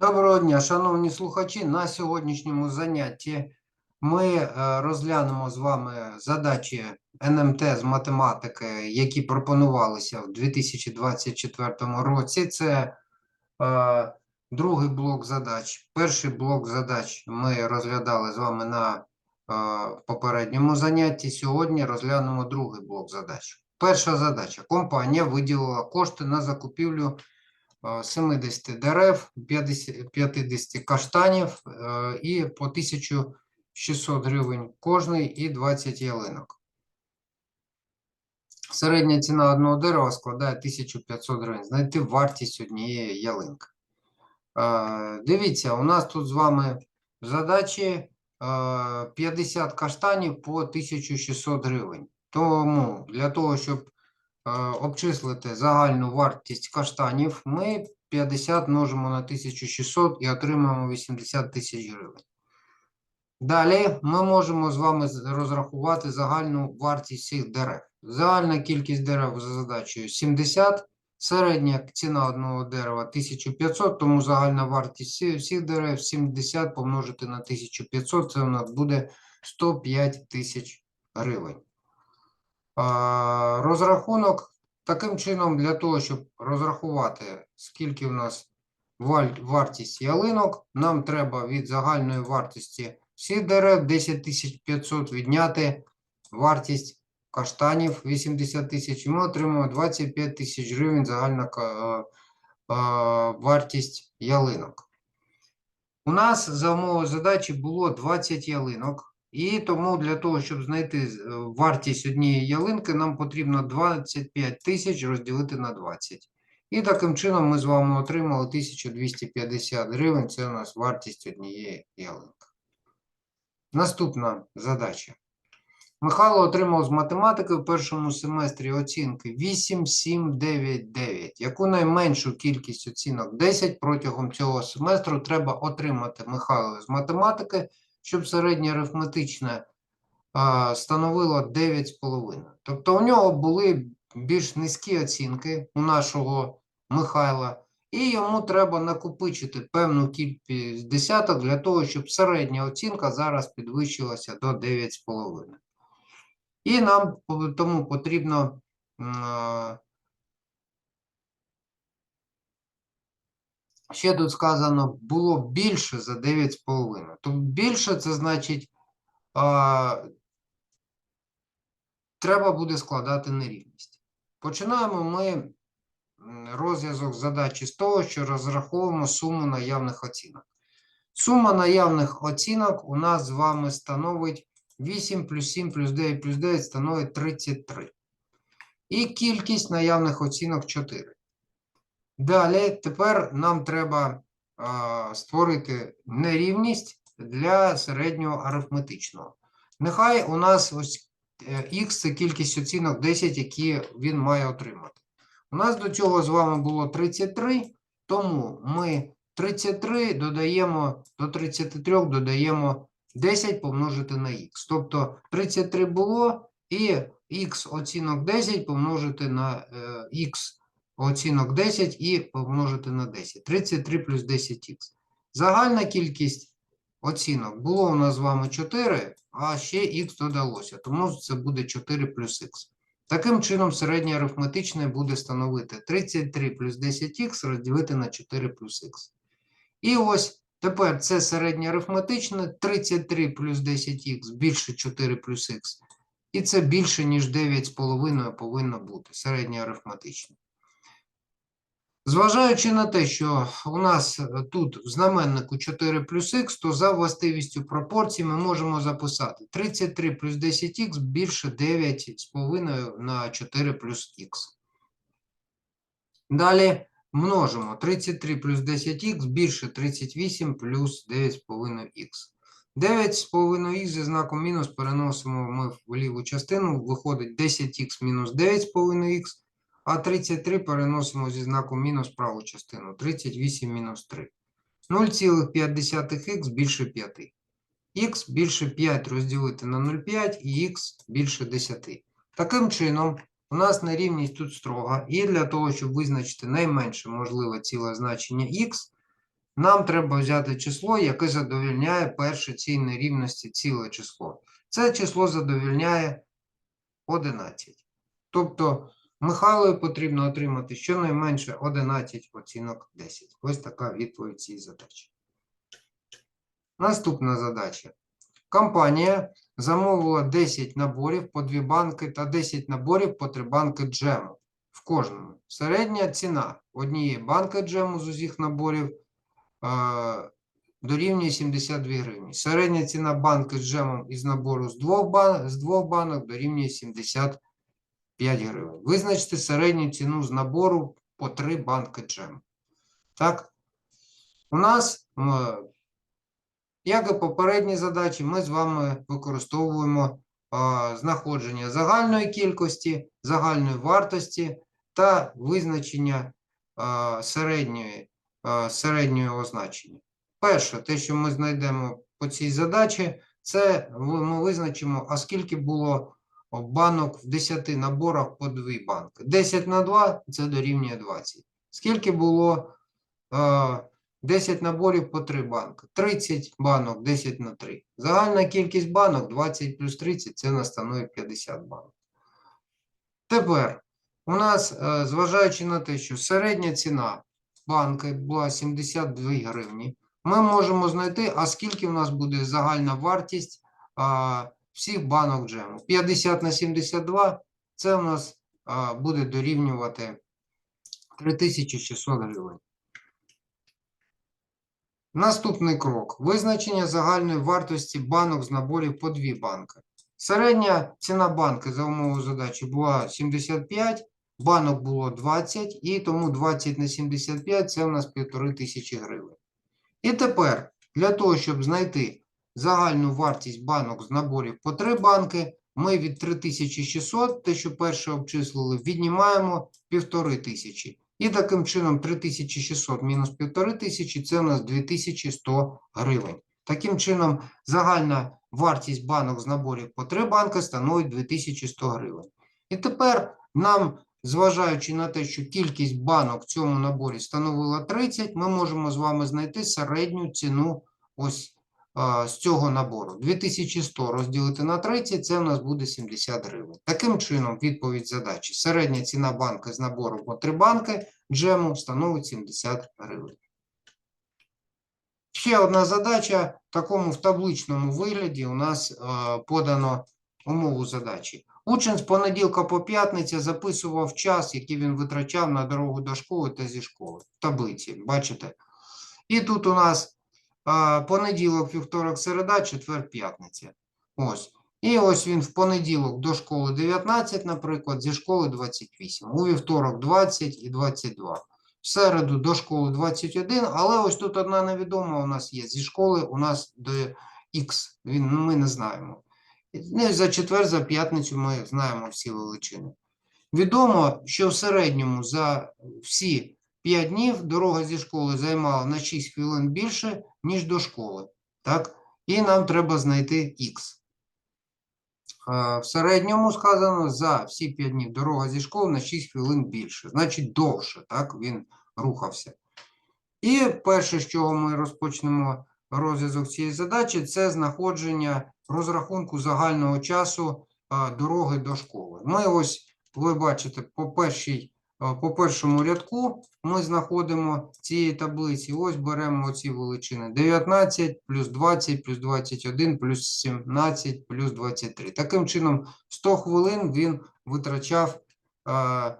Доброго дня, шановні слухачі. На сьогоднішньому занятті ми е, розглянемо з вами задачі НМТ з математики, які пропонувалися в 2024 році. Це е, другий блок задач. Перший блок задач ми розглядали з вами на е, попередньому занятті. Сьогодні розглянемо другий блок задач. Перша задача. Компанія виділила кошти на закупівлю 70 дерев, 50 50 каштанів е, і по 1600 гривень кожний і 20 ялинок. Середня ціна одного дерева складає 1500 гривень. Знайти вартість однієї ялинки. Е, Дивіться, у нас тут з вами задачі е, 50 каштанів по 1600 гривень. Тому для того, щоб е, обчислити загальну вартість каштанів, ми 50 множимо на 1600 і отримаємо 80 тисяч гривень. Далі ми можемо з вами розрахувати загальну вартість всіх дерев. Загальна кількість дерев за задачею 70, середня ціна одного дерева 1500, тому загальна вартість всіх дерев 70 помножити на 1500, це у нас буде 105 тисяч гривень. Розрахунок таким чином, для того, щоб розрахувати, скільки у нас вартість ялинок, нам треба від загальної вартості всіх дерев 10 500 відняти вартість каштанів 80 тисяч, ми отримуємо 25 тисяч гривень загальна е, е, вартість ялинок. У нас за умовою задачі було 20 ялинок, і тому для того, щоб знайти е, вартість однієї ялинки, нам потрібно 25 тисяч розділити на 20. І таким чином ми з вами отримали 1250 гривень. Це у нас вартість однієї ялинки. Наступна задача. Михайло отримав з математики в першому семестрі оцінки 8, 7, 9, 9. Яку найменшу кількість оцінок 10 протягом цього семестру треба отримати Михайло з математики, щоб середнє арифметичне а, становило 9,5. Тобто у нього були більш низькі оцінки у нашого Михайла, і йому треба накопичити певну кількість десяток для того, щоб середня оцінка зараз підвищилася до 9,5. І нам тому потрібно м, а, ще тут сказано, було більше за 9,5. Тобто більше це значить, а, треба буде складати нерівність. Починаємо ми розв'язок задачі з того, що розраховуємо суму наявних оцінок. Сума наявних оцінок у нас з вами становить 8 плюс 7 плюс 9 плюс 9 становить 33. І кількість наявних оцінок 4. Далі тепер нам треба а, створити нерівність для середнього арифметичного. Нехай у нас ось х це кількість оцінок 10, які він має отримати. У нас до цього з вами було 33, тому ми 33 додаємо до 33 додаємо 10 помножити на х. Тобто 33 було і х оцінок 10 помножити на е, х оцінок 10 і помножити на 10. 33 плюс 10х. Загальна кількість оцінок було у нас з вами 4, а ще х додалося, тому це буде 4 плюс х. Таким чином, середнє арифметичне буде становити 33 плюс 10х розділити на 4 плюс х. І ось тепер це середнє арифметичне 33 плюс 10х більше 4 плюс х. І це більше, ніж 9,5 повинно бути середнє арифметичне. Зважаючи на те, що у нас тут в знаменнику 4 плюс х, то за властивістю пропорцій ми можемо записати 33 плюс 10х більше 9,5 на 4 плюс х. Далі множимо 33 плюс 10х більше 38 плюс 9,5х. 9,5х зі знаком мінус переносимо ми в ліву частину, виходить 10х мінус 9,5х, а 33 переносимо зі знаком мінус праву частину, 38 мінус 3. 0,5х більше 5. х більше 5 розділити на 0,5 і х більше 10. Таким чином, у нас нерівність тут строга, і для того, щоб визначити найменше можливе ціле значення х, нам треба взяти число, яке задовільняє перше цій нерівності ціле число. Це число задовільняє 11. Тобто Михайлові потрібно отримати щонайменше 11 оцінок 10. Ось така відповідь цієї задачі. Наступна задача. Компанія замовила 10 наборів по 2 банки та 10 наборів по 3 банки джему. В кожному. Середня ціна однієї банки джему з усіх наборів е, дорівнює 72 гривні. Середня ціна банки з джемом із набору з двох, бан... з двох банок дорівнює 75 гривень. Визначте середню ціну з набору по 3 банки джему. Так? У нас, як і попередні задачі, ми з вами використовуємо знаходження загальної кількості, загальної вартості та визначення середньої, середнього означення. Перше, те, що ми знайдемо по цій задачі, це ми визначимо, а скільки було банок в 10 наборах по 2 банки. 10 на 2 це дорівнює 20. Скільки було е, 10 наборів по 3 банки? 30 банок, 10 на 3. Загальна кількість банок 20 плюс 30 це на 50 банок. Тепер у нас, е, зважаючи на те, що середня ціна банки була 72 гривні, ми можемо знайти, а скільки в нас буде загальна вартість всіх банок джему. 50 на 72 це у нас буде дорівнювати 3600 гривень. Наступний крок. Визначення загальної вартості банок з наборів по 2 банки. Середня ціна банки за умовою задачі була 75, банок було 20, і тому 20 на 75 це у нас 1500 гривень. І тепер для того, щоб знайти загальну вартість банок з наборів по 3 банки, ми від 3600, те, що перше обчислили, віднімаємо 1500. І таким чином 3600 мінус 1500 – це у нас 2100 гривень. Таким чином, загальна вартість банок з наборів по 3 банки становить 2100 гривень. І тепер нам, зважаючи на те, що кількість банок в цьому наборі становила 30, ми можемо з вами знайти середню ціну ось з цього набору. 2100 розділити на 30 – це у нас буде 70 гривень. Таким чином, відповідь задачі. Середня ціна банки з набору по 3 банки джему становить 70 гривень. Ще одна задача. В такому в табличному вигляді у нас подано умову задачі. Учень з понеділка по п'ятниця записував час, який він витрачав на дорогу до школи та зі школи. В таблиці, бачите? І тут у нас понеділок, вівторок, середа, четвер, п'ятниця. Ось. І ось він в понеділок до школи 19, наприклад, зі школи 28. У вівторок 20 і 22. В середу до школи 21, але ось тут одна невідома у нас є. Зі школи у нас до Х, він, ну, ми не знаємо. Ну, і за четвер, за п'ятницю ми знаємо всі величини. Відомо, що в середньому за всі 5 днів дорога зі школи займала на 6 хвилин більше, ніж до школи. Так? І нам треба знайти х. Е, В середньому сказано за всі 5 днів дорога зі школи на 6 хвилин більше, значить довше, так він рухався. І перше, з чого ми розпочнемо розв'язок цієї задачі, це знаходження розрахунку загального часу е, дороги до школи. Ми ось, ви бачите, по, першій, по першому рядку ми знаходимо цієї таблиці. Ось беремо ці величини 19 плюс 20 плюс 21 плюс 17 плюс 23. Таким чином, 100 хвилин він витрачав, е,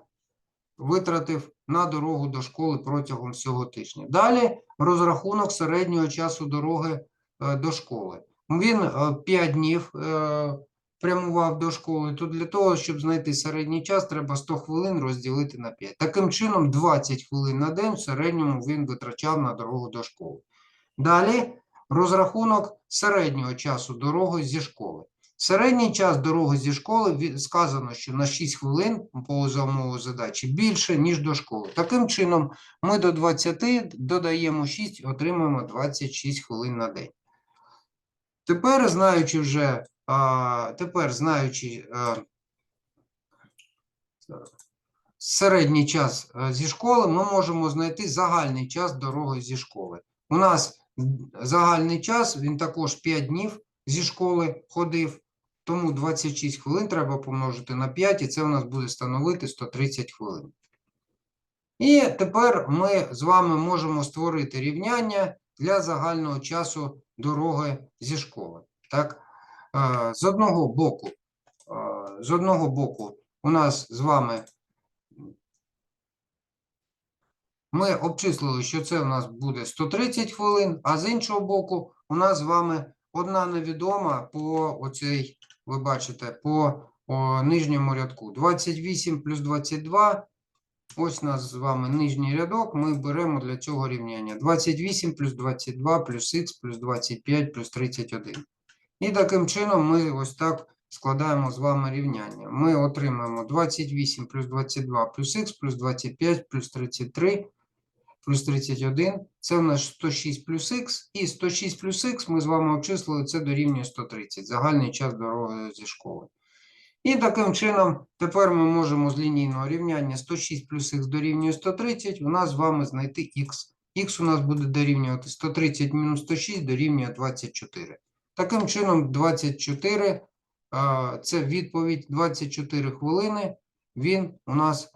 витратив на дорогу до школи протягом всього тижня. Далі розрахунок середнього часу дороги е, до школи. Він е, 5 днів е, прямував до школи, то для того, щоб знайти середній час, треба 100 хвилин розділити на 5. Таким чином, 20 хвилин на день в середньому він витрачав на дорогу до школи. Далі розрахунок середнього часу дороги зі школи. Середній час дороги зі школи сказано, що на 6 хвилин по за задачі більше, ніж до школи. Таким чином, ми до 20 додаємо 6, отримуємо 26 хвилин на день. Тепер, знаючи вже, тепер знаючи а, середній час е, зі школи, ми можемо знайти загальний час дороги зі школи. У нас загальний час, він також 5 днів зі школи ходив, тому 26 хвилин треба помножити на 5, і це у нас буде становити 130 хвилин. І тепер ми з вами можемо створити рівняння для загального часу дороги зі школи. Так? Е, З одного боку, е, з одного боку, у нас з вами ми обчислили, що це у нас буде 130 хвилин, а з іншого боку, у нас з вами одна невідома по оцей, ви бачите, по о, нижньому рядку. 28 плюс 22. Ось у нас з вами нижній рядок. Ми беремо для цього рівняння. 28 плюс 22 плюс х плюс 25 плюс 31. І таким чином ми ось так складаємо з вами рівняння. Ми отримаємо 28 плюс 22 плюс х плюс 25 плюс 33 плюс 31. Це в нас 106 плюс х. І 106 плюс х ми з вами обчислили, це дорівнює 130. Загальний час дороги зі школи. І таким чином, тепер ми можемо з лінійного рівняння 106 плюс х дорівнює 130, у нас з вами знайти х. Х у нас буде дорівнювати 130 мінус 106 дорівнює 24. Таким чином, 24 а, це відповідь 24 хвилини. Він у нас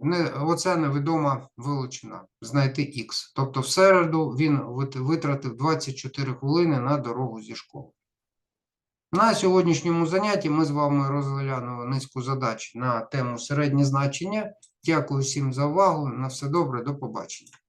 не, оця невідома величина знайти х. Тобто в середу він витратив 24 хвилини на дорогу зі школи. На сьогоднішньому занятті ми з вами розглянули низку задач на тему середнє значення. Дякую всім за увагу. На все добре, до побачення.